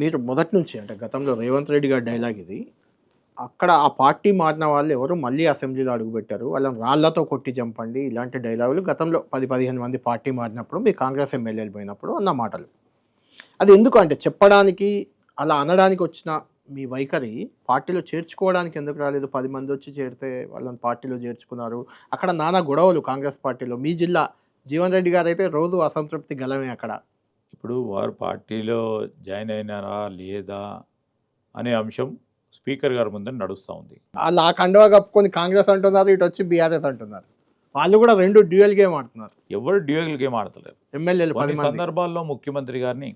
మీరు మొదటి నుంచి అంటే గతంలో రేవంత్ రెడ్డి గారి డైలాగ్ ఇది అక్కడ ఆ పార్టీ మారిన వాళ్ళు ఎవరు మళ్ళీ అసెంబ్లీలో అడుగుపెట్టారు వాళ్ళని రాళ్ళతో కొట్టి చంపండి ఇలాంటి డైలాగులు గతంలో పది పదిహేను మంది పార్టీ మారినప్పుడు మీ కాంగ్రెస్ ఎమ్మెల్యేలు పోయినప్పుడు అన్న మాటలు. అది ఎందుకు అంటే చెప్పడానికి అలా అనడానికి వచ్చిన మీ వైఖరి పార్టీలో చేర్చుకోవడానికి ఎందుకు రాలేదు? పది మంది వచ్చి చేరితే వాళ్ళని పార్టీలో చేర్చుకున్నారు. అక్కడ నానా గొడవలు కాంగ్రెస్ పార్టీలో. మీ జిల్లా జీవన్ రెడ్డి గారు అయితే రోజు అసంతృప్తి గలమే అక్కడ. ఇప్పుడు వారు పార్టీలో జాయిన్ అయినారా లేదా అనే అంశం స్పీకర్ గారి ముందర నడుస్తూ ఉంది. వాళ్ళు ఆ కండువా కప్పుకొని కాంగ్రెస్ అంటున్నారు ఇటు వచ్చి బీఆర్ఎస్ అంటున్నారు. వాళ్ళు కూడా రెండు డ్యూయల్ గేమ్ ఆడుతున్నారు. ఎవరు డ్యూయల్ గేమ్ ఆడతలేరు? ఎమ్మెల్యేలు కొన్ని సందర్భాల్లో ముఖ్యమంత్రి గారిని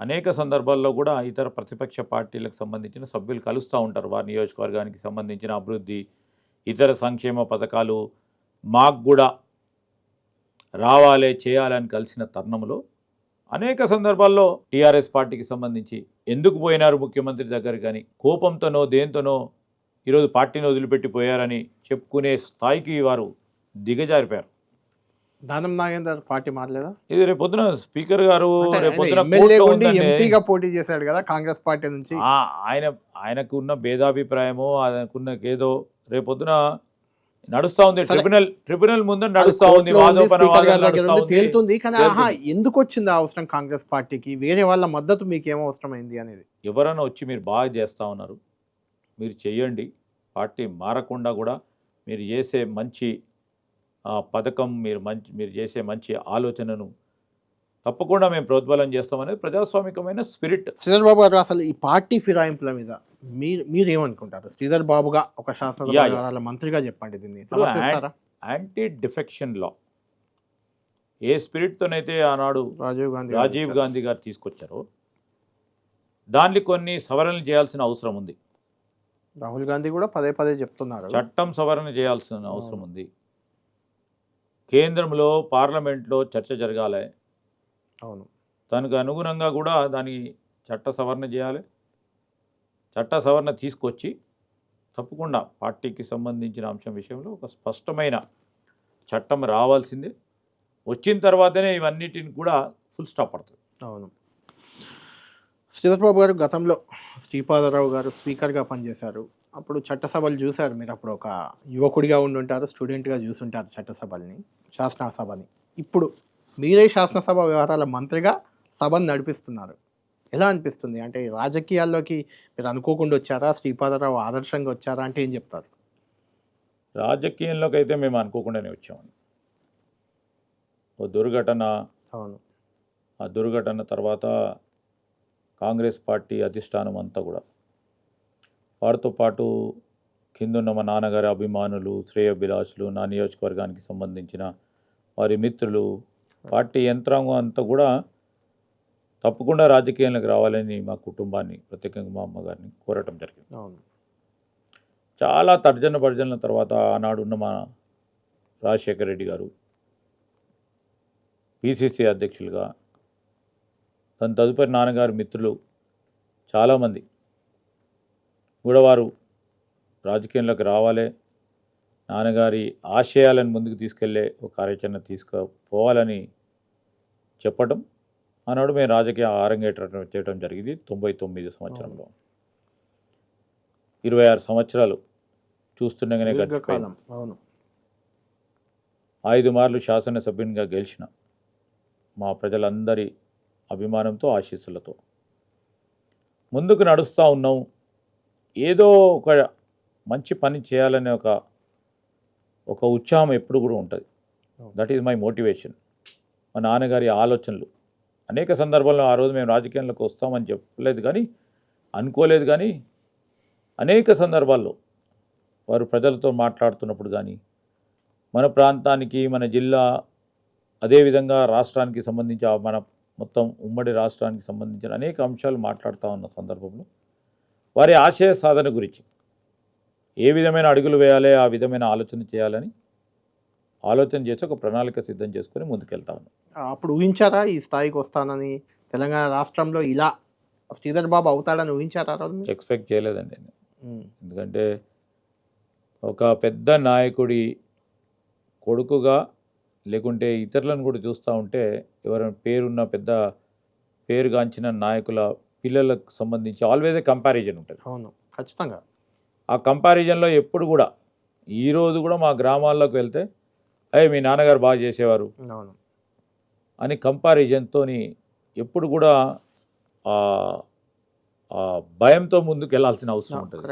అనేక సందర్భాల్లో కూడా ఇతర ప్రతిపక్ష పార్టీలకు సంబంధించిన సభ్యులు కలుస్తూ ఉంటారు. వారి నియోజకవర్గానికి సంబంధించిన అభివృద్ధి ఇతర సంక్షేమ పథకాలు మాకు కూడా రావాలి చేయాలని కలిసిన తరుణంలో అనేక సందర్భాల్లో టీఆర్ఎస్ పార్టీకి సంబంధించి ఎందుకు పోయినారు ముఖ్యమంత్రి దగ్గర కానీ కోపంతోనో దేంతోనో ఈరోజు పార్టీని వదిలిపెట్టి పోయారని చెప్పుకునే స్థాయికి వారు దిగజారిపోయారు. దానం నాగేందర్ పార్టీ మారలేదా? ఇది రేపు పొద్దున స్పీకర్ గారు. ఎంపీగా పోటీ చేశాడు కదా కాంగ్రెస్ పార్టీ నుంచి. ఆయన ఆయనకు ఉన్న భేదాభిప్రాయమో ఆయనకున్న ఏదో రేపు పొద్దున నడుస్తా ఉంది. ట్రిబ్యునల్ ట్రిబ్యునల్ ముందు నడుస్తా ఉంది. తేలుతుంది. కానీ ఆహా. ఎందుకు వచ్చింది ఆ అవసరం కాంగ్రెస్ పార్టీకి? వేరే వాళ్ళ మద్దతు మీకు ఏమో అవసరమైంది అనేది? ఎవరైనా వచ్చి మీరు బాగా చేస్తూ ఉన్నారు. మీరు చెయ్యండి. పార్టీ మారకుండా కూడా మీరు చేసే మంచి పథకం మీరు మంచి మీరు చేసే మంచి ఆలోచనను తప్పకుండా మేము ప్రోద్బలం చేస్తామనేది ప్రజాస్వామికమైన స్పిరిట్. శ్రీధర్ బాబు గారు అసలు ఈ పార్టీ ఫిరాయింపుల మీద మీరు మీరు ఏమనుకుంటారు శ్రీధర్ బాబుగా ఒక శాసనసభ మంత్రిగా చెప్పండి దీన్ని. Anti defection law. ఏ స్పిరిట్తోనైతే ఆనాడు రాజీవ్ గాంధీ రాజీవ్. గాంధీ గారు తీసుకొచ్చారు దాన్ని కొన్ని సవరణలు చేయాల్సిన అవసరం ఉంది. రాహుల్ గాంధీ కూడా పదే పదే చెప్తున్నారు. చట్టం సవరణ చేయాల్సిన అవసరం ఉంది. కేంద్రంలో పార్లమెంట్లో చర్చ జరగాలి. అవును. దానికి అనుగుణంగా కూడా దాని చట్ట సవరణ చేయాలి. చట్ట సవరణ తీసుకొచ్చి తప్పకుండా పార్టీకి సంబంధించిన అంశం విషయంలో ఒక స్పష్టమైన చట్టం రావాల్సిందే. వచ్చిన తర్వాతనే ఇవన్నిటిని కూడా ఫుల్ స్టాప్ పడుతుంది. అవును. శ్రీధర్బాబు గారు గతంలో శ్రీపాదరావు గారు స్పీకర్గా పనిచేశారు. అప్పుడు చట్టసభలు చూశారు మీరు. అప్పుడు ఒక యువకుడిగా ఉండి ఉంటారు స్టూడెంట్గా చూసుంటారు చట్టసభల్ని శాసనసభని. ఇప్పుడు మీరే శాసనసభ వ్యవహారాల మంత్రిగా సభను నడిపిస్తున్నారు. ఎలా అనిపిస్తుంది? అంటే రాజకీయాల్లోకి మీరు అనుకోకుండా వచ్చారా? శ్రీపాదరావు ఆదర్శంగా వచ్చారా? అంటే ఏం చెప్తారు? రాజకీయంలోకి అయితే మేము అనుకోకుండానే వచ్చామండి. ఓ దుర్ఘటన అవును. ఆ దుర్ఘటన తర్వాత కాంగ్రెస్ పార్టీ అధిష్టానం అంతా కూడా. వారితో పాటు కిందున్న మా నాన్నగారి అభిమానులు శ్రేయభిలాషులు నా నియోజకవర్గానికి సంబంధించిన వారి మిత్రులు పార్టీ యంత్రాంగం అంతా కూడా తప్పకుండా రాజకీయాలకు రావాలని మా కుటుంబాన్ని ప్రత్యేకంగా మా అమ్మగారిని కోరటం జరిగింది. చాలా తర్జన భర్జనల తర్వాత ఆనాడు ఉన్న మా రాజశేఖర రెడ్డి గారు పిసిసి అధ్యక్షులుగా దాని తదుపరి నాన్నగారి మిత్రులు చాలామంది కూడా వారు రాజకీయంలోకి రావాలి నాన్నగారి ఆశయాలను ముందుకు తీసుకెళ్ళే ఒక కార్యాచరణ తీసుకుపోవాలని చెప్పటం ఆనాడు మేము రాజకీయ ఆరంగేట్రం చేయడం జరిగింది తొంభై తొమ్మిది సంవత్సరంలో. ఇరవై ఆరు సంవత్సరాలు చూస్తుండగానే అవును. ఐదు మార్లు శాసనసభ్యునిగా గెలిచిన మా ప్రజలందరి అభిమానంతో ఆశీస్సులతో. ముందుకు నడుస్తూ ఉన్నాం. ఏదో ఒక మంచి పని చేయాలనే ఒక ఒక ఉత్సాహం ఎప్పుడు కూడా ఉంటుంది. దట్ ఈజ్ మై మోటివేషన్ మా నాన్నగారి ఆలోచనలు. అనేక సందర్భాల్లో ఆ రోజు మేము రాజకీయాల్లోకి వస్తామని చెప్పలేదు కానీ అనుకోలేదు కానీ అనేక సందర్భాల్లో వారు ప్రజలతో మాట్లాడుతున్నప్పుడు కానీ మన ప్రాంతానికి మన జిల్లా అదేవిధంగా రాష్ట్రానికి సంబంధించి మన మొత్తం ఉమ్మడి రాష్ట్రానికి సంబంధించిన అనేక అంశాలు మాట్లాడుతూ ఉన్న సందర్భంలో వారి ఆశయ సాధన గురించి ఏ విధమైన అడుగులు వేయాలి ఆ విధమైన ఆలోచన చేయాలని ఆలోచన చేసి ఒక ప్రణాళిక సిద్ధం చేసుకొని ముందుకెళ్తా ఉన్నాం. అప్పుడు ఊహించారా ఈ స్థాయికి వస్తానని? తెలంగాణ రాష్ట్రంలో ఇలా శ్రీధర్ బాబు అవుతాడని ఊహించారా? ఎక్స్పెక్ట్ చేయలేదండి నేను. ఎందుకంటే ఒక పెద్ద నాయకుడి కొడుకుగా లేకుంటే ఇతరులను కూడా చూస్తూ ఉంటే ఎవరైనా పేరున్న పెద్ద పేరుగాంచిన నాయకుల పిల్లలకు సంబంధించి ఆల్వేస్ ఏ కంపారిజన్ ఉంటుంది. అవును ఖచ్చితంగా. ఆ కంపారిజన్లో ఎప్పుడు కూడా ఈరోజు కూడా మా గ్రామాల్లోకి వెళ్తే అయ్యి మీ నాన్నగారు బాగా చేసేవారు. అని కంపారిజన్తో ఎప్పుడు కూడా భయంతో ముందుకు వెళ్ళాల్సిన అవసరం ఉంటుంది.